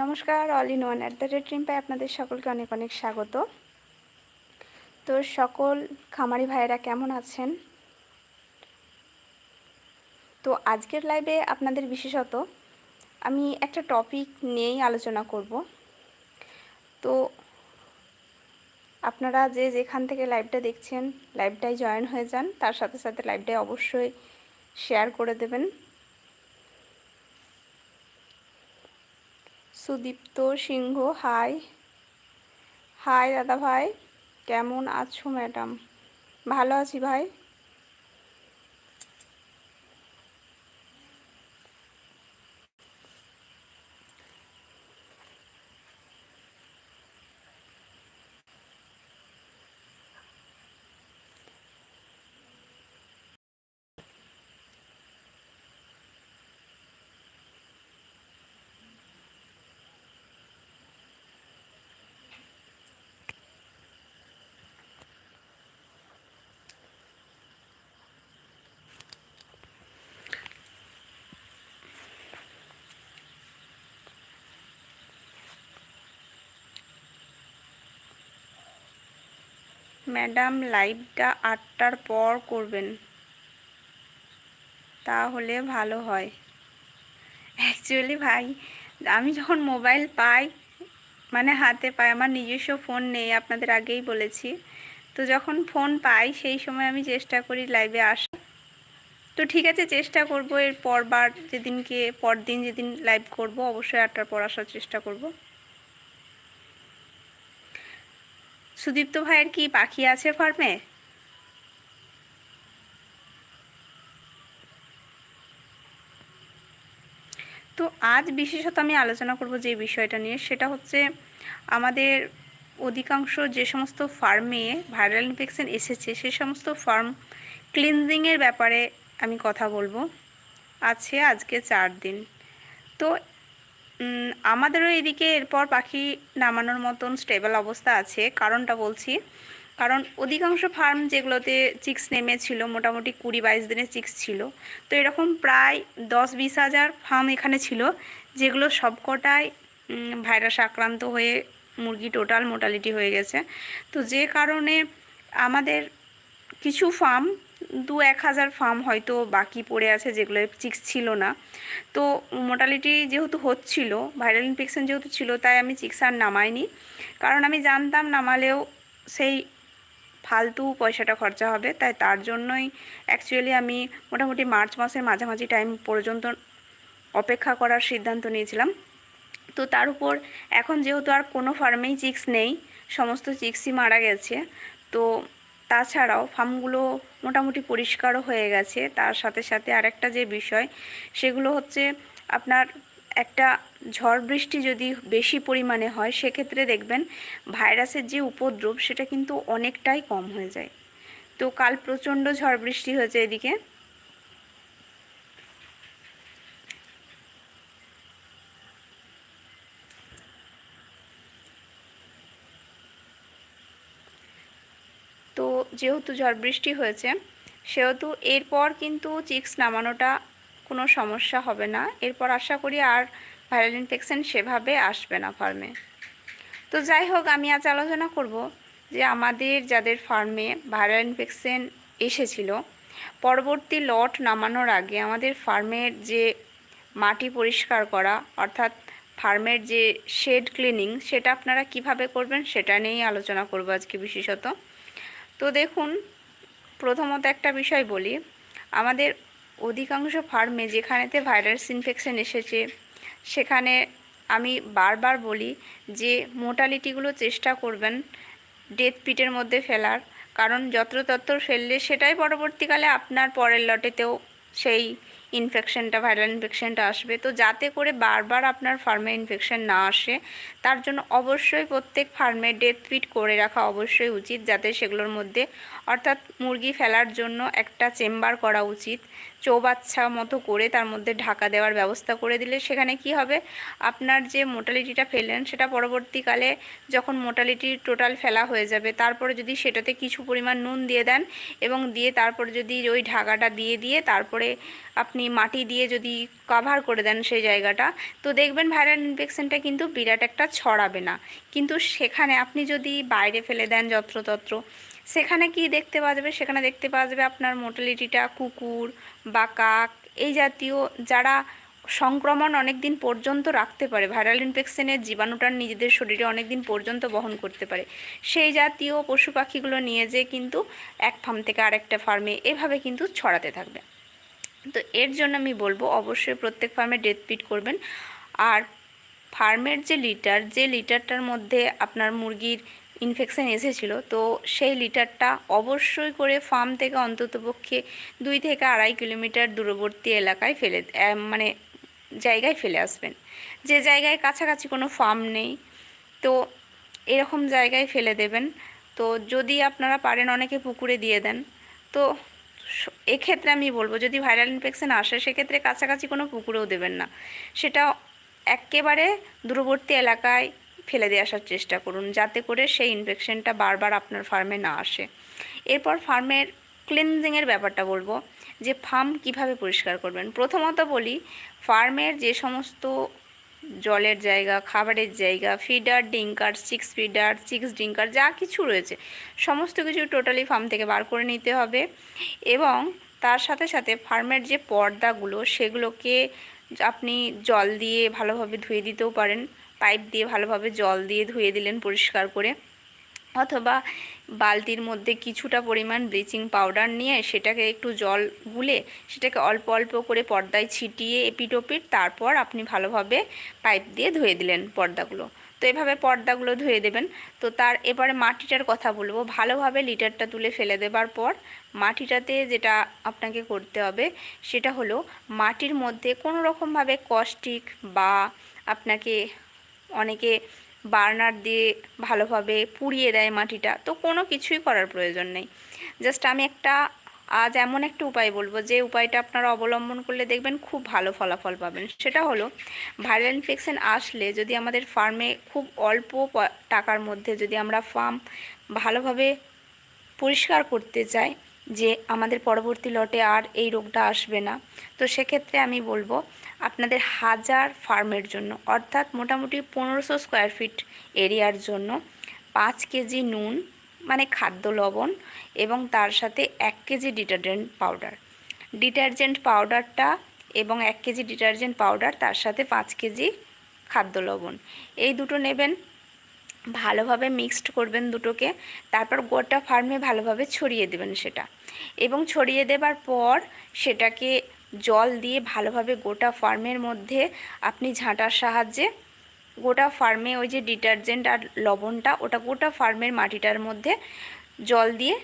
নমস্কার all in one at the rate পাই আপনাদের সকলকে অনেক অনেক স্বাগত। তো সকল খামারি ভাইয়েরা কেমন আছেন? তো আজকের লাইভে আপনাদের বিশেষত আমি একটা টপিক নিয়েই আলোচনা করব। তো আপনারা যে যেখান থেকে লাইভটা দেখছেন লাইভটাই জয়েন হয়ে যান, তার সাথে সাথে লাইভটাই অবশ্যই শেয়ার করে দেবেন। সুদীপ্ত সিংহ হাই। হাই দাদা ভাই কেমন আছো ম্যাডাম? ভালো আছি ভাই? ম্যাডাম লাইভটা আটটার পর করবেন। তাহলে ভালো হয়। অ্যাকচুয়ালি ভাই, আমি যখন মোবাইল পাই মানে হাতে পাই, আমার নিজস্ব ফোন নেই, আপনাদের আগেই বলেছি। তো যখন ফোন পাই, সেই সময় আমি চেষ্টা করি লাইভে আসা তো ঠিক আছে, চেষ্টা করব, এর পরবার যেদিনকে, পরদিন যেদিন লাইভ করব, অবশ্যই আটটার পর আসার চেষ্টা করব। সুদীপ্ত ভাইয়ের কি পাখি আছে ফার্মে? তো আজ বিশেষত আমি আলোচনা করব যে বিষয়টা নিয়ে, সেটা হচ্ছে আমাদের অধিকাংশ যে সমস্ত ফার্মে ভাইরাল ইনফেকশন এসেছে, সে সমস্ত ফার্ম ক্লিনজিংয়ের ব্যাপারে আমি কথা বলব। আছে আজকে চার দিন। তো আমাদেরও এদিকে এরপর পাখি নামানোর মতন স্টেবল অবস্থা আছে, কারণটা বলছি। কারণ অধিকাংশ ফার্ম যেগুলোতে চিক্স নেমেছিল, মোটামুটি কুড়ি বাইশ দিনের চিক্স ছিল। তো এরকম প্রায় দশ বিশ হাজার ফার্ম এখানে ছিল, যেগুলো সবকটাই ভাইরাস আক্রান্ত হয়ে মুরগি টোটাল মোটালিটি হয়ে গেছে। তো যে কারণে আমাদের কিছু ফার্ম দু এক হাজার ফার্ম হয়তো বাকি পড়ে আছে যেগুলো চিক্স ছিল না। তো মোটালিটি যেহেতু হচ্ছিল ভাইরাল ইনফেকশন যেহেতু ছিল, তাই আমি চিক্স আর নামাইনি। কারণ আমি জানতাম নামালেও সেই ফালতু পয়সাটা খরচা হবে, তাই তার জন্যই অ্যাকচুয়ালি আমি মোটামুটি মার্চ মাসের মাঝামাঝি টাইম পর্যন্ত অপেক্ষা করার সিদ্ধান্ত নিয়েছিলাম। তো তার উপর এখন যেহেতু আর কোনো ফার্মেই চিক্স নেই, সমস্ত চিক্সই মারা গেছে। তো তাছাড়াও ফার্মগুলো মোটামুটি পরিষ্কারও হয়ে গেছে। তার সাথে সাথে আরেকটা যে বিষয়, সেগুলো হচ্ছে আপনার একটা ঝড় বৃষ্টি যদি বেশি পরিমাণে হয়, সেক্ষেত্রে দেখবেন ভাইরাসের যে উপদ্রব, সেটা কিন্তু অনেকটাই কম হয়ে যায়। তো কাল প্রচণ্ড ঝড় বৃষ্টি হয়েছে এদিকে তো যেহেতু ঝড় বৃষ্টি হয়েছে, সেহেতু এরপর কিন্তু চিক্স নামানোটা কোনো সমস্যা হবে না। এরপর আশা করি আর ভাইরাল ইনফেকশান সেভাবে আসবে না ফার্মে। তো যাই হোক, আমি আজ আলোচনা করব যে আমাদের যাদের ফার্মে ভাইরাল ইনফেকশান এসেছিল, পরবর্তী লট নামানোর আগে আমাদের ফার্মের যে মাটি পরিষ্কার করা, অর্থাৎ ফার্মের যে শেড ক্লিনিং সেটা আপনারা কীভাবে করবেন সেটা নিয়েই আলোচনা করব আজকে বিশেষত। তো দেখুন, প্রথমত একটা বিষয় বলি। আমাদের অধিকাংশ ফার্মে যেখানেতে ভাইরাস ইনফেকশন এসেছে, সেখানে আমি বারবার বলি যে মোটালিটিগুলো চেষ্টা করবেন ডেথ পিটের মধ্যে ফেলার। কারণ যত্রতত্র ফেললে সেটাই পরবর্তীকালে আপনার পরের লটেতেও সেই ইনফেকশনটা ভাইরাল ইনফেকশনটা আসবে। তো যাতে করে বারবার আপনার ফার্মে ইনফেকশন না আসে, তার জন্য অবশ্যই প্রত্যেক ফার্মে ডেথ ফিট করে রাখা অবশ্যই উচিত, যাতে সেগুলোর মধ্যে অর্থাৎ মুরগি ফেলার জন্য একটা চেম্বার করা উচিত। চৌবাচ্চা মতো করে তার মধ্যে ঢাকা দেওয়ার ব্যবস্থা করে দিলে সেখানে কি হবে? আপনার যে মোটালিটিটা ফেললেন সেটা পরবর্তীকালে যখন মোটালিটি টোটাল ফেলা হয়ে যাবে, তারপরে যদি সেটাতে কিছু পরিমাণ নুন দিয়ে দেন এবং দিয়ে তারপরে যদি ওই ঢাকাটা দিয়ে দিয়ে তারপরে আপনি মাটি দিয়ে যদি কাভার করে দেন সেই জায়গাটা, তো দেখবেন ভাইরাল ইনফেকশনটা কিন্তু বিরাট একটা ছড়াবে না। কিন্তু সেখানে আপনি যদি বাইরে ফেলে দেন যত্রতত্র সেখানে কি দেখতে পাওয়া যাবে? সেখানে দেখতে পাওয়া যাবে আপনার মোটালিটিটা, কুকুর, বা কাক, এই জাতীয় যারা সংক্রমণ অনেক দিন পর্যন্ত রাখতে পারে, ভাইরাল ইনফেকশনের জীবাণুটা নিজেদের শরীরে অনেক দিন পর্যন্ত বহন করতে পারে, সেই জাতীয় পশু পাখিগুলো নিয়ে যেয়ে কিন্তু এক ফার্ম থেকে আরেকটা ফার্মে এভাবে কিন্তু ছড়াতে থাকবে। তো এর জন্য আমি বলব, অবশ্যই প্রত্যেক ফার্মে ডেথ পিট করবেন। আর ফার্মের যে লিটার যে লিটারটার মধ্যে আপনার মুরগির ইনফেকশন এসেছিল, তো সেই লিটারটা অবশ্যই করে ফার্ম থেকে অন্ততপক্ষে দুই থেকে আড়াই কিলোমিটার দূরবর্তী এলাকায় ফেলে মানে জায়গায় ফেলে আসবেন। যে জায়গায় কাছাকাছি কোনো ফার্ম নেই, তো এরকম জায়গায় ফেলে দেবেন। তো যদি আপনারা পারেন অনেকে পুকুরে দিয়ে দেন। তো এক্ষেত্রে আমি বলব, যদি ভাইরাল ইনফেকশন আসে, সেক্ষেত্রে কাছাকাছি কোনো পুকুরেও দেবেন না। সেটা একেবারে দূরবর্তী এলাকায় ফেলে দিয়ে আসার চেষ্টা করুন যাতে করে সেই ইনফেকশনটা বারবার আপনার ফার্মে না আসে। এরপর ফার্মের ক্লিনজিংয়ের ব্যাপারটা বলব, যে ফার্ম কীভাবে পরিষ্কার করবেন? প্রথমত বলি ফার্মের যে সমস্ত জলের জায়গা, খাবারের জায়গা feeder drinker chicks feeder chicks drinker যা কিছু রয়েছে, সমস্ত কিছু টোটালি ফার্ম থেকে বার করে নিতে হবে এবং তার সাথে সাথে ফার্মের যে পর্দাগুলো, সেগুলোকে আপনি জল দিয়ে ভালোভাবে ধুয়ে দিতেও পারেন। পাইপ দিয়ে ভালোভাবে জল দিয়ে ধুয়ে দিলেন পরিষ্কার করে। অথবা বালতির মধ্যে কিছুটা পরিমাণ ব্লিচিং পাউডার নিয়ে সেটাকে একটু জল গুলে সেটাকে অল্প অল্প করে পর্দায় ছিটিয়ে এপিটোপিট তারপর আপনি ভালোভাবে পাইপ দিয়ে ধুয়ে দিলেন পর্দাগুলো। তো এভাবে পর্দাগুলো ধুয়ে দেবেন। তো তার এবারে মাটিটার কথা বলব। ভালোভাবে লিটারটা তুলে ফেলে দেবার পর মাটিটাতে যেটা আপনাকে করতে হবে সেটা হলো মাটির মধ্যে কোনো রকমভাবে কস্টিক বা আপনাকে অনেকে বার্নার দিয়ে ভালোভাবে পুড়িয়ে দেয় মাটিটা। তো কোনো কিছুই করার প্রয়োজন নেই। জাস্ট আমি একটা, আজ এমন একটা উপায় বলব যে উপায়টা আপনারা অবলম্বন করলে দেখবেন খুব ভালো ফলাফল পাবেন। সেটা হলো ভাইরাল ইনফেকশান আসলে যদি আমাদের ফার্মে খুব অল্প টাকার মধ্যে যদি আমরা ফার্ম ভালোভাবে পরিষ্কার করতে চাই যে আমাদের পরবর্তী লটে আর এই রোগটা আসবে না। তো সেক্ষেত্রে আমি বলব, আপনাদের হাজার ফার্মের জন্য, অর্থাৎ মোটামুটি পনেরোশো স্কোয়ার ফিট এরিয়ার জন্য পাঁচ কেজি নুন মানে খাদ্য লবণ এবং তার সাথে এক কেজি ডিটারজেন্ট পাউডার। ডিটারজেন্ট পাউডারটা এবং এক কেজি ডিটারজেন্ট পাউডার, তার সাথে পাঁচ কেজি খাদ্য লবণ। এই দুটো নেবেন ভালোভাবে মিক্সড করবেন দুটোকে, তারপর গোটা ফার্মে ভালোভাবে ছড়িয়ে দেবেন সেটা। এবং ছড়িয়ে দেবার পর সেটাকে জল দিয়ে ভালোভাবে গোটা ফার্মের মধ্যে আপনি ঝাঁটার সাহায্যে গোটা ফার্মে ওই যে ডিটারজেন্ট আর লবণটা, ওটা গোটা ফার্মের মাটিটার মধ্যে জল দিয়ে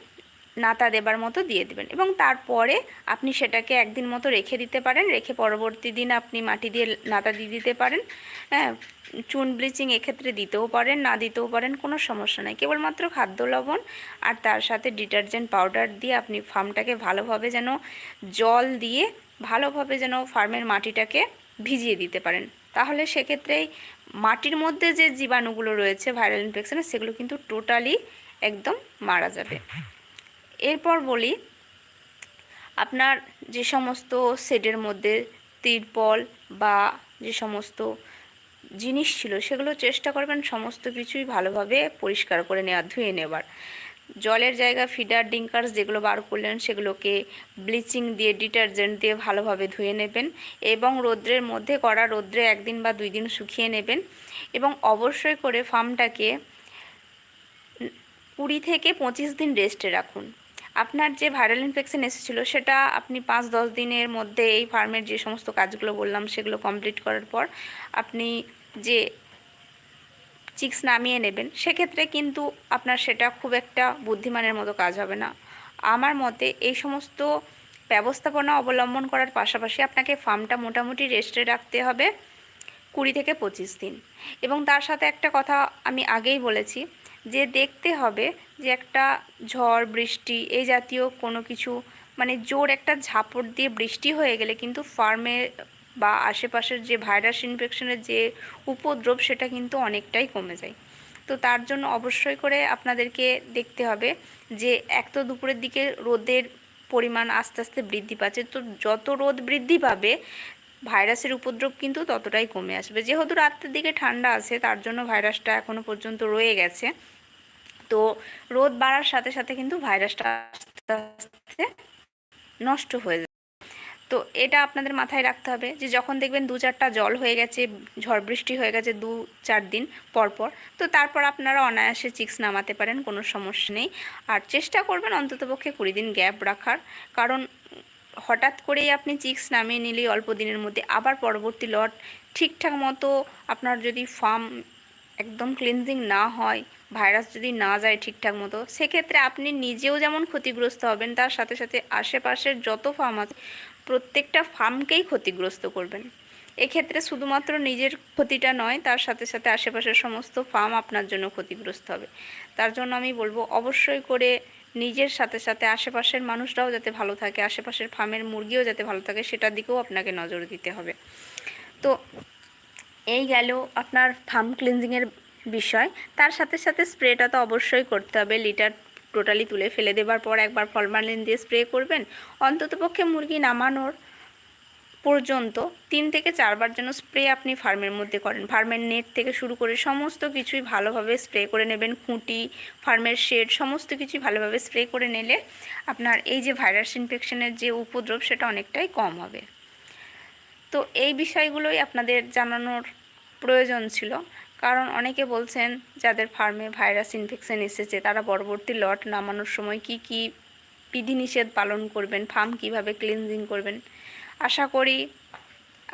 নাতা দেবার মতো দিয়ে দেবেন। এবং তারপরে আপনি সেটাকে একদিন মতো রেখে দিতে পারেন। রেখে পরবর্তী দিন আপনি মাটি দিয়ে নাতা দিয়ে দিতে পারেন। হ্যাঁ চুন ব্লিচিং এক্ষেত্রে দিতেও পারেন, না দিতেও পারেন, কোনো সমস্যা নেই। কেবলমাত্র খাদ্য লবণ আর তার সাথে ডিটারজেন্ট পাউডার দিয়ে আপনি ফার্মটাকে ভালোভাবে যেন জল দিয়ে ভালোভাবে যেন ফার্মের মাটিটাকে ভিজিয়ে দিতে পারেন। তাহলে সেক্ষেত্রেই মাটির মধ্যে যে জীবাণুগুলো রয়েছে, ভাইরাল ইনফেকশনের সেগুলো কিন্তু টোটালি একদম মারা যাবে। এরপর বলি, আপনার যে সমস্ত সেটের মধ্যে তিরপল বা যে সমস্ত জিনিস ছিল, সেগুলো চেষ্টা করবেন সমস্ত কিছুই ভালোভাবে পরিষ্কার করে নেওয়া, ধুয়ে নেবার। জলের জায়গা, ফিডার, ডিঙ্কার্স যেগুলো বার করলেন, সেগুলোকে ব্লিচিং দিয়ে, ডিটারজেন্ট দিয়ে ভালোভাবে ধুয়ে নেবেন এবং রৌদ্রের মধ্যে করা রৌদ্রে একদিন বা দুই দিন শুকিয়ে নেবেন এবং অবশ্যই করে ফার্মটাকে কুড়ি থেকে পঁচিশ দিন রেস্টে রাখুন। আপনার যে ভাইরাল ইনফেকশন এসেছিল, সেটা আপনি পাঁচ দশ দিনের মধ্যে এই ফার্মের যে সমস্ত কাজগুলো বললাম, সেগুলো কমপ্লিট করার পর আপনি যে চিক্স নামিয়ে নেবেন, সেক্ষেত্রে কিন্তু আপনার সেটা খুব একটা বুদ্ধিমানের মতো কাজ হবে না। আমার মতে এই সমস্ত ব্যবস্থাপনা অবলম্বন করার পাশাপাশি আপনাকে ফার্মটা মোটামুটি রেস্টে রাখতে হবে কুড়ি থেকে পঁচিশ দিন। এবং তার সাথে একটা কথা আমি আগেই বলেছি যে দেখতে হবে যে একটা ঝড়, বৃষ্টি, এই জাতীয় কোনো কিছু মানে জোর একটা ঝাপট দিয়ে বৃষ্টি হয়ে গেলে কিন্তু ফার্মে বা আশেপাশের যে ভাইরাস ইনফেকশনের যে উপদ্রব, সেটা কিন্তু অনেকটাই কমে যায়। তো তার জন্য অবশ্যই করে আপনাদেরকে দেখতে হবে যে এক তো দুপুরের দিকে রোদের পরিমাণ আস্তে আস্তে বৃদ্ধি পাচ্ছে। তো যত রোদ বৃদ্ধি পাবে ভাইরাসের উপদ্রব কিন্তু ততটাই কমে আসবে। যেহেতু রাত্রের দিকে ঠান্ডা আছে, তার জন্য ভাইরাসটা এখনও পর্যন্ত রয়ে গেছে। তো রোদ বাড়ার সাথে সাথে কিন্তু ভাইরাসটা আস্তে আস্তে নষ্ট হয়ে যাবে। তো এটা আপনাদের মাথায় রাখতে হবে যে যখন দেখবেন দু চারটা জল হয়ে গেছে, ঝড় বৃষ্টি হয়ে গেছে দু চার দিন পর পর, তো তারপর আপনারা অনায়াসে চিক্স নামাতে পারেন, কোনো সমস্যা নেই। আর চেষ্টা করবেন অন্ততপক্ষে কুড়ি দিন গ্যাপ রাখার। কারণ হঠাৎ করেই আপনি চিক্স নামিয়ে নিলেই অল্প দিনের মধ্যে আবার পরবর্তী লট ঠিকঠাক মতো আপনার যদি ফার্ম একদম ক্লিনজিং না হয়, ভাইরাস যদি না যায় ঠিকঠাক মতো, সেক্ষেত্রে আপনি নিজেও যেমন ক্ষতিগ্রস্ত হবেন, তার সাথে সাথে আশেপাশের যত ফার্ম আছে, প্রত্যেকটা ফার্মকেই ক্ষতিগ্রস্ত করবেন। এক্ষেত্রে শুধুমাত্র নিজের ক্ষতিটা নয়, তার সাথে সাথে আশেপাশের সমস্ত ফার্ম আপনার জন্য ক্ষতিগ্রস্ত হবে। তার জন্য আমি বলব, অবশ্যই করে নিজের সাথে সাথে আশেপাশের মানুষরাও যাতে ভালো থাকে, আশেপাশের ফার্মের মুরগিও যাতে ভালো থাকে, সেটার দিকেও আপনাকে নজর দিতে হবে। তো এই গেল আপনার ফার্ম ক্লিনজিংয়ের বিষয়। তার সাথে সাথে স্প্রেটা তো অবশ্যই করতে হবে, লিটার টোটালি তুলে ফেলে দেবার পর একবার ফলমালিন দিয়ে স্প্রে করবেন। অন্ততপক্ষে মুরগি নামানোর পর্যন্ত তিন থেকে চারবার যেন স্প্রে আপনি ফার্মের মধ্যে করেন। ফার্মের নেট থেকে শুরু করে সমস্ত কিছুই ভালোভাবে স্প্রে করে নেবেন। খুঁটি, ফার্মের শেড, সমস্ত কিছুই ভালোভাবে স্প্রে করে নিলে আপনার এই যে ভাইরাস ইনফেকশনের যে উপদ্রব, সেটা অনেকটাই কম হবে। তো এই বিষয়গুলোই আপনাদের জানানোর প্রয়োজন ছিল। কারণ অনেকে বলছেন, যাদের ফার্মে ভাইরাস ইনফেকশন এসেছে, তারা পরবর্তী লট নামানোর সময় কি কি বিধিনিষেধ পালন করবেন, ফার্ম কীভাবে ক্লিনজিং করবেন আশা করি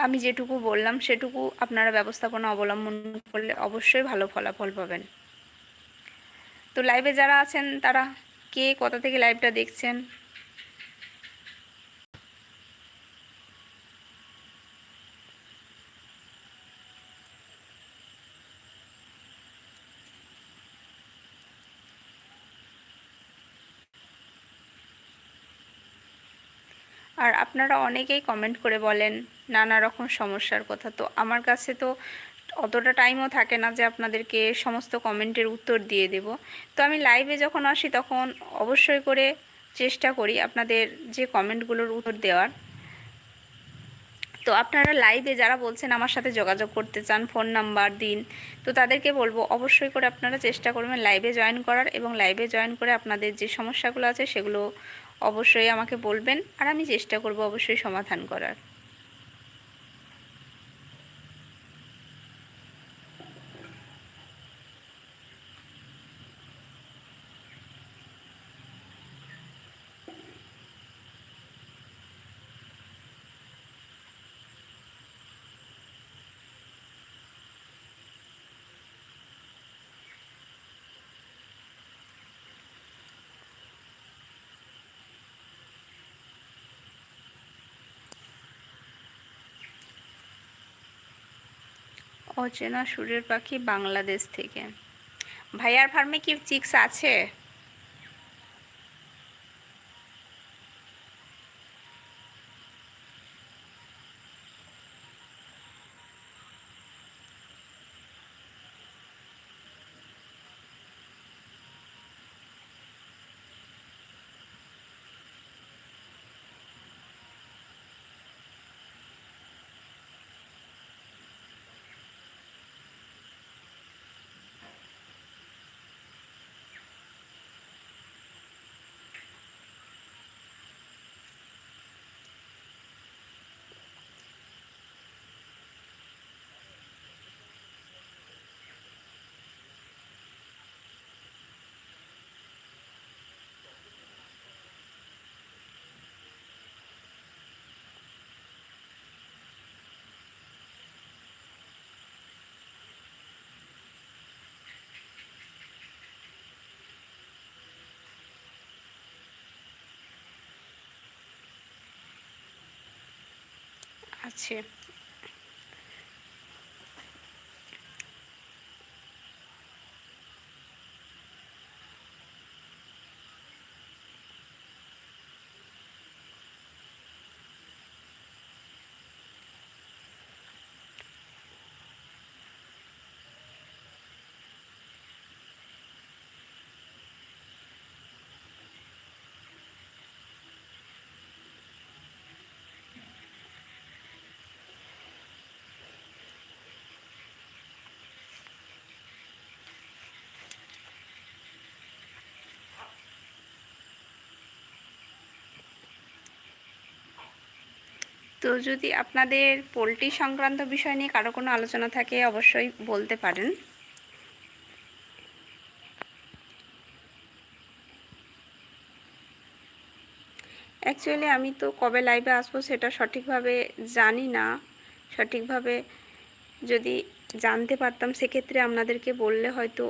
আমি যেটুকু বললাম, সেটুকু আপনারা ব্যবস্থাপনা অবলম্বন করলে অবশ্যই ভালো ফলাফল পাবেন। তো লাইভে যারা আছেন, তারা কে, কোথা থেকে লাইভটা দেখছেন আর আপনারা অনেকেই কমেন্ট করে বলেন নানা রকম সমস্যার কথা। তো আমার কাছে তো অতটা টাইমও থাকে না যে আপনাদেরকে সমস্ত কমেন্টের উত্তর দিয়ে দেব। তো আমি লাইভে যখন আসি তখন অবশ্যই করে চেষ্টা করি আপনাদের যে কমেন্টগুলোর উত্তর দেওয়ার। তো আপনারা লাইভে যারা বলছেন আমার সাথে যোগাযোগ করতে চান ফোন নাম্বার দিন, তো তাদেরকে বলব অবশ্যই করে আপনারা চেষ্টা করবেন লাইভে জয়েন করার এবং লাইভে জয়েন করে আপনাদের যে সমস্যাগুলো আছে সেগুলো অবশ্যই আমাকে বলবেন আর আমি চেষ্টা করব অবশ্যই সমাধান করার। অচেনা সুরের পাখি বাংলাদেশ থেকে। ভাইয়ার ফার্মে কি চিক্স আছে? আছে তো যদি আপনাদের পোলট্রি সংক্রান্ত বিষয় নিয়ে কারও কোনো আলোচনা থাকে, অবশ্যই বলতে পারেন। অ্যাকচুয়ালি আমি তো কবে লাইভে আসব সেটা সঠিকভাবে জানি না। সঠিকভাবে যদি জানতে পারতাম, সেক্ষেত্রে আপনাদেরকে বললে হয়তো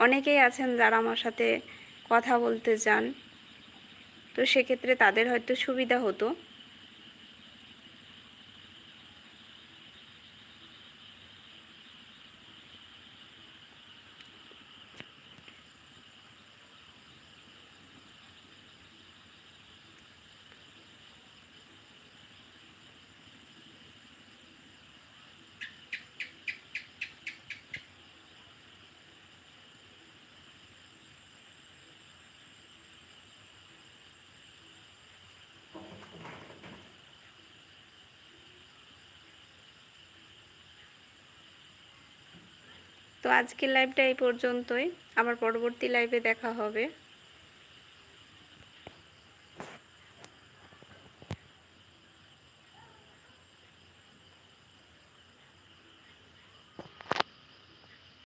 অনেকেই আছেন যারা আমার সাথে কথা বলতে চান তো সেক্ষেত্রে তাদের হয়তো সুবিধা হতো। তো আজকের লাইভটা এই পর্যন্তই। আমার পরবর্তী লাইভে দেখা হবে।